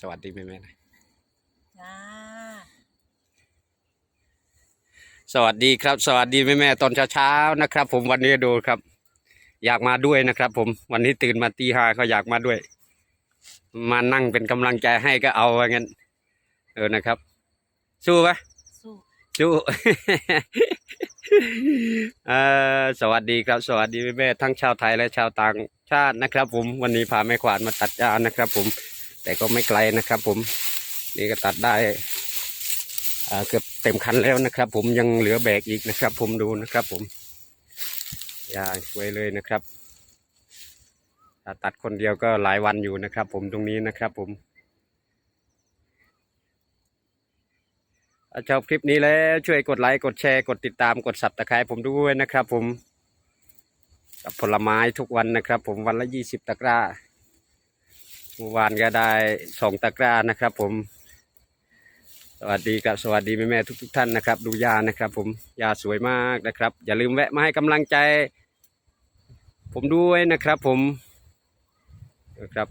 สวัสดีแม่แม่ๆหน่อยจ้าสวัสดีครับ สวัสดีแม่แม่ๆตอนเช้าๆนะครับ ผมวันนี้ดูครับ อยากมาด้วยนะครับ ผมวันนี้ตื่นมาตีห้าเขาอยากมาด้วย มานั่งเป็นกำลังใจให้ก็เอาว่างั้นเออนะครับ สู้ปะสู้สู้เอ่อสวัสดีครับ สวัสดีแม่ๆทั้งชาวไทยและชาวต่างชาตินะครับ ผมวันนี้พาแม่ขวานมาตัดหญ้านะครับ ผม แต่ก็ไม่ไกลนะครับ ผมนี่ก็ตัดได้เกือบเต็มคันแล้วนะครับ ผมยังเหลือแบกอีกนะครับ ผมดูนะครับ ผมหญ้าสวยเลยนะครับถ้าตัดคนเดียวก็หลายวันอยู่นะครับ ผมตรงนี้นะครับ ผมถ้าชอบคลิปนี้แล้วช่วยกดไลค์กดแชร์กดติดตามกดสับตะไคร้ผมด้วยนะครับ ผมกับผลไม้ทุกวันนะครับ ผมวันละยี่สิบตะกร้า เมื่อวานก็ได้สองตะกร้านะครับ ผม สวัสดีครับสวัสดีแม่แม่ๆทุกๆท่านนะครับ ดูยานะครับ ผมยาสวยมากนะครับ อย่าลืมแวะมาให้กำลังใจ ผมด้วยนะครับ ผมนะครับ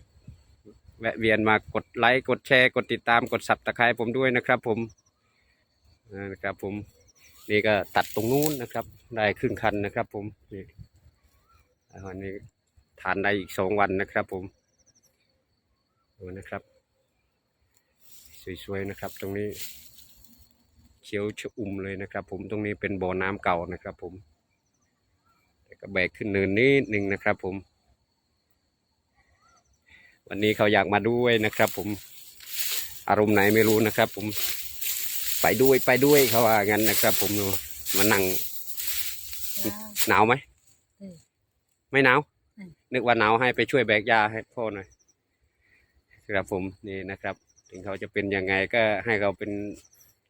แวะเวียนมากดไลค์กดแชร์กดติดตามกดสับตะไคร้ผมด้วยนะครับ ผมนะครับ ผมนี่ก็ตัดตรงนู้นนะครับ ได้ครึ่งคันนะครับ ผมนี่วันนี้ทานได้อีกสองวันนะครับ ผม ดูนะครับ สวยๆนะครับ ตรงนี้เขียวชอุ่มเลยนะครับ ผมตรงนี้เป็นบ่อน้ำเก่านะครับ ผมแต่ก็แบกขึ้นเนินนิดหนึ่งนะครับ ผม วันนี้เขาอยากมาด้วยนะครับ ผมอารมณ์ไหนไม่รู้นะครับ ผมไปด้วยไปด้วยเขาว่างั้นนะครับ ผมดูมานั่งจ้าหนาวไหมเออไม่หนาวอืมนึกว่าหนาวให้ไปช่วยแบกยาให้พ่อหน่อย ครับผมนี่นะครับ ถึงเขาจะเป็นยังไงก็ให้เขาเป็น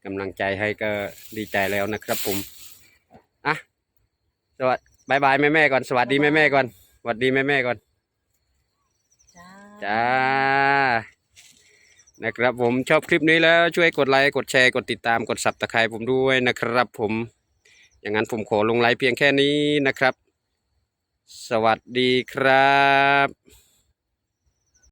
กำลังใจให้ก็ดีใจแล้วนะครับผมอะสวัสดีบายบายแม่แม่ๆก่อนสวัสดีแม่แม่ๆก่อนสวัสดีแม่แม่ๆก่อนจ้าจ้านะครับผมชอบคลิปนี้แล้วช่วยกดไลค์กดแชร์กดติดตามกดสับตะไคร้ผมด้วยนะครับผม อย่างนั้นผมขอลงไลค์เพียงแค่นี้นะครับ สวัสดีครับ